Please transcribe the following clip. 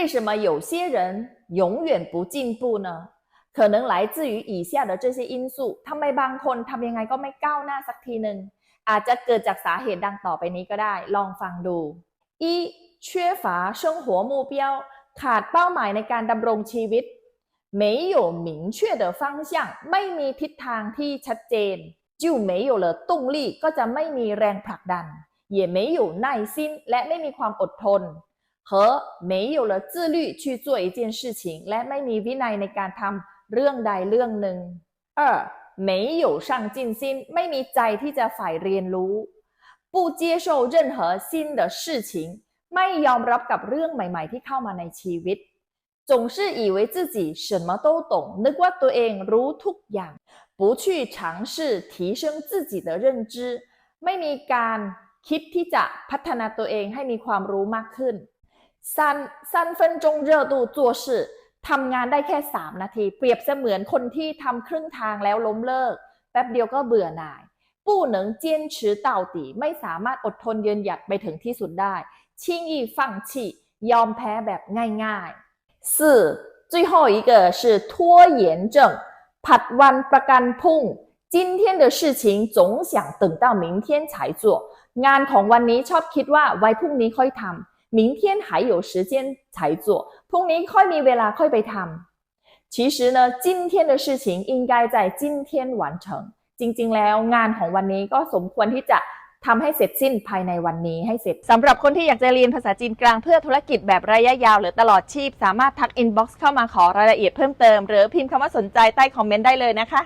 为什么有些人永远不进步呢？可能来自于以下的这些因素ทำไมบางคนทำยังไงก็ไม่ก้าวหน้าสักทีหนึ่งอาจจะเกิดจากสาเหตุดังต่อไปนี้ก็ได้ ลองฟังดู一缺乏生活目标ขาดเป้าหมายในการดำรงชีวิต没有明确的方向ไม่มีทิศทางที่ชัดเจน就没有了动力ก็จะไม่มีแรงผลักดัน也没有耐心และไม่มีความอดทน 和没有了自律去做一件事情และไม่มีวินัยในการทำเรื่องใดเรื่องหนึ่ง二没有上进心ไม่มีใจที่จะฝ่ายเรียนรู้不接受任何新的事情ไม่ยอมรับกับเรื่องใหม่ ๆ ที่เข้ามาในชีวิต总是以为自己什么都懂นึกว่าตัวเองรู้ทุกอย่าง不去尝试提升自己的认知ไม่มีการคิดที่จะพัฒนาตัวเองให้มีความรู้มากขึ้น 三三分钟热度做事ทำงานได้แค่ 3 นาที เปรียบเสมือนคนที่ทำครึ่งทางแล้วล้มเลิก แป๊บเดียวก็เบื่อหน่าย不能坚持到底ไม่สามารถอดทนยืนหยัดไปถึงที่สุดได้轻易放弃ยอมแพ้แบบง่ายๆ四最后一个是拖延症ผัดวันประกันพรุ่ง今天的事情总想等到明天才做งานของวันนี้ชอบคิดว่าไว้พรุ่งนี้ค่อยทำ 明天还有时间才做พรุ่งนี้ค่อยมีเวลาค่อยไปทำ其实呢今天的事情应该在今天完成จริงๆ แล้วงานของวันนี้ก็สมควรที่จะทำให้เสร็จสิ้นภายในวันนี้ให้เสร็จสำหรับคนที่อยากจะเรียนภาษาจีนกลางเพื่อธุรกิจแบบระยะยาวหรือตลอดชีพ สามารถทักอินบ็อกซ์เข้ามาขอรายละเอียดเพิ่มเติม หรือพิมพ์คำว่าสนใจใต้คอมเมนต์ได้เลยนะคะ